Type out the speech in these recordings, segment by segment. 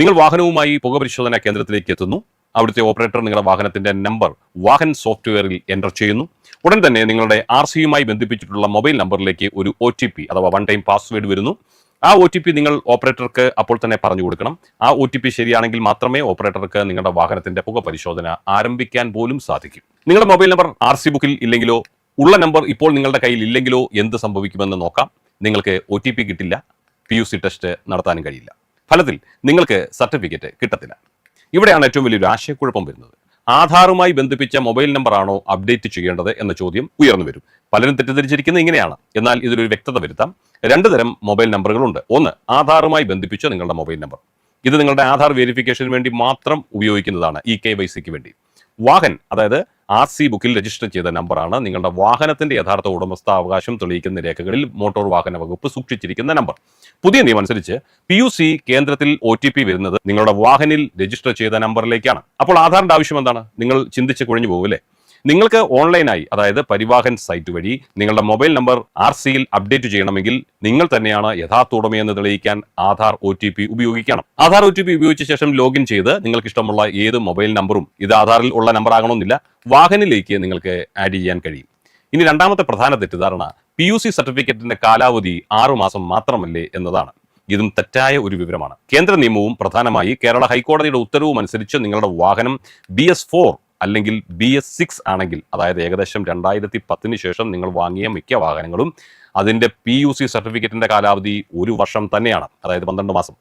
നിങ്ങൾ വാഹനവുമായി പുക പരിശോധനാ കേന്ദ്രത്തിലേക്ക് എത്തുന്നു. അവിടുത്തെ ഓപ്പറേറ്റർ നിങ്ങളുടെ വാഹനത്തിന്റെ നമ്പർ വാഹൻ സോഫ്റ്റ്വെയറിൽ എന്റർ ചെയ്യുന്നു. ഉടൻ തന്നെ നിങ്ങളുടെ ആർ സിയുമായി ബന്ധിപ്പിച്ചിട്ടുള്ള മൊബൈൽ നമ്പറിലേക്ക് ഒരു ഒ ടി പി അഥവാ വൺ ടൈം പാസ്വേഡ് വരുന്നു. ആ ഒ ടി പി നിങ്ങൾ ഓപ്പറേറ്റർക്ക് അപ്പോൾ തന്നെ പറഞ്ഞു കൊടുക്കണം. ആ ഒ ടി പി ശരിയാണെങ്കിൽ മാത്രമേ ഓപ്പറേറ്റർക്ക് നിങ്ങളുടെ വാഹനത്തിന്റെ പുക പരിശോധന ആരംഭിക്കാൻ പോലും സാധിക്കൂ. നിങ്ങളുടെ മൊബൈൽ നമ്പർ ആർ സി ബുക്കിൽ ഇല്ലെങ്കിലോ ഉള്ള നമ്പർ ഇപ്പോൾ നിങ്ങളുടെ കയ്യിൽ ഇല്ലെങ്കിലോ എന്ത് സംഭവിക്കുമെന്ന് നോക്കാം. നിങ്ങൾക്ക് ഒ ടി പി കിട്ടില്ല. പി യു സി ടെസ്റ്റ് നടത്താനും കഴിയില്ല. ഫലത്തിൽ നിങ്ങൾക്ക് സർട്ടിഫിക്കറ്റ് കിട്ടത്തില്ല. ഇവിടെയാണ് ഏറ്റവും വലിയൊരു ആശയക്കുഴപ്പം വരുന്നത്. ആധാറുമായി ബന്ധിപ്പിച്ച മൊബൈൽ നമ്പർ ആണോ അപ്ഡേറ്റ് ചെയ്യേണ്ടത് എന്ന ചോദ്യം ഉയർന്നു വരും. പലരും തെറ്റിദ്ധരിച്ചിരിക്കുന്നത് ഇങ്ങനെയാണ്. എന്നാൽ ഇതിലൊരു വ്യക്തത വരുത്താം. രണ്ട് തരം മൊബൈൽ നമ്പറുകളുണ്ട്. ഒന്ന് ആധാറുമായി ബന്ധിപ്പിച്ച നിങ്ങളുടെ മൊബൈൽ നമ്പർ. ഇത് നിങ്ങളുടെ ആധാർ വെരിഫിക്കേഷന് വേണ്ടി മാത്രം ഉപയോഗിക്കുന്നതാണ് ഇ കെ വൈ സിക്ക് വേണ്ടി. വാഹൻ അതായത് ആർ സി ബുക്കിൽ രജിസ്റ്റർ ചെയ്ത നമ്പറാണ് നിങ്ങളുടെ വാഹനത്തിന്റെ യഥാർത്ഥ ഉടമസ്ഥാവകാശം തെളിയിക്കുന്ന രേഖകളിൽ മോട്ടോർ വാഹന വകുപ്പ് സൂക്ഷിച്ചിരിക്കുന്ന നമ്പർ. പുതിയ നിയമം അനുസരിച്ച് പി യു സി കേന്ദ്രത്തിൽ ഒ ടി പി വരുന്നത് നിങ്ങളുടെ വാഹനിൽ രജിസ്റ്റർ ചെയ്ത നമ്പറിലേക്കാണ്. അപ്പോൾ ആധാറിന്റെ ആവശ്യം എന്താണ്? നിങ്ങൾ ചിന്തിച്ച് കുഴഞ്ഞു പോകില്ലേ നിങ്ങൾക്ക് ഓൺലൈനായി അതായത് പരിവാഹൻ സൈറ്റ് വഴി നിങ്ങളുടെ മൊബൈൽ നമ്പർ ആർ സിയിൽ അപ്ഡേറ്റ് ചെയ്യണമെങ്കിൽ നിങ്ങൾ തന്നെയാണ് യഥാർത്ഥ ഉടമയെന്ന് തെളിയിക്കാൻ ആധാർ ഒ ടി പി ഉപയോഗിക്കണം. ആധാർ ഒ ടി പി ഉപയോഗിച്ച ശേഷം ലോഗിൻ ചെയ്ത് നിങ്ങൾക്ക് ഇഷ്ടമുള്ള ഏത് മൊബൈൽ നമ്പറും ഇത് ആധാറിൽ ഉള്ള നമ്പർ ആകണമെന്നില്ല വാഹനിലേക്ക് നിങ്ങൾക്ക് ആഡ് ചെയ്യാൻ കഴിയും. ഇനി രണ്ടാമത്തെ പ്രധാന തെറ്റിദ്ധാരണ പി യു സി സർട്ടിഫിക്കറ്റിന്റെ കാലാവധി ആറുമാസം മാത്രമല്ലേ എന്നതാണ്. ഇതും തെറ്റായ ഒരു വിവരമാണ്. കേന്ദ്ര നിയമവും പ്രധാനമായി കേരള ഹൈക്കോടതിയുടെ ഉത്തരവും അനുസരിച്ച് നിങ്ങളുടെ വാഹനം ബി എസ് ഫോർ അല്ലെങ്കിൽ ബി എസ് സിക്സ് ആണെങ്കിൽ അതായത് ഏകദേശം രണ്ടായിരത്തി പത്തിന് ശേഷം നിങ്ങൾ വാങ്ങിയ മിക്ക വാഹനങ്ങളും അതിന്റെ പി യു സി സർട്ടിഫിക്കറ്റിന്റെ കാലാവധി ഒരു വർഷം തന്നെയാണ് അതായത് പന്ത്രണ്ട് മാസം.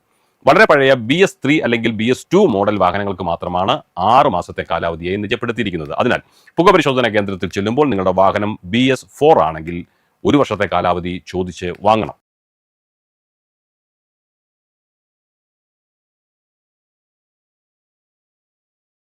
വളരെ പഴയ ബി എസ് ത്രീ അല്ലെങ്കിൽ ബി എസ് ടു മോഡൽ വാഹനങ്ങൾക്ക് മാത്രമാണ് ആറ് മാസത്തെ കാലാവധിയായി നിജപ്പെടുത്തിയിരിക്കുന്നത്. അതിനാൽ പുകപരിശോധന കേന്ദ്രത്തിൽ ചെല്ലുമ്പോൾ നിങ്ങളുടെ വാഹനം ബി എസ് ഫോർ ആണെങ്കിൽ ഒരു വർഷത്തെ കാലാവധി ചോദിച്ച് വാങ്ങണം.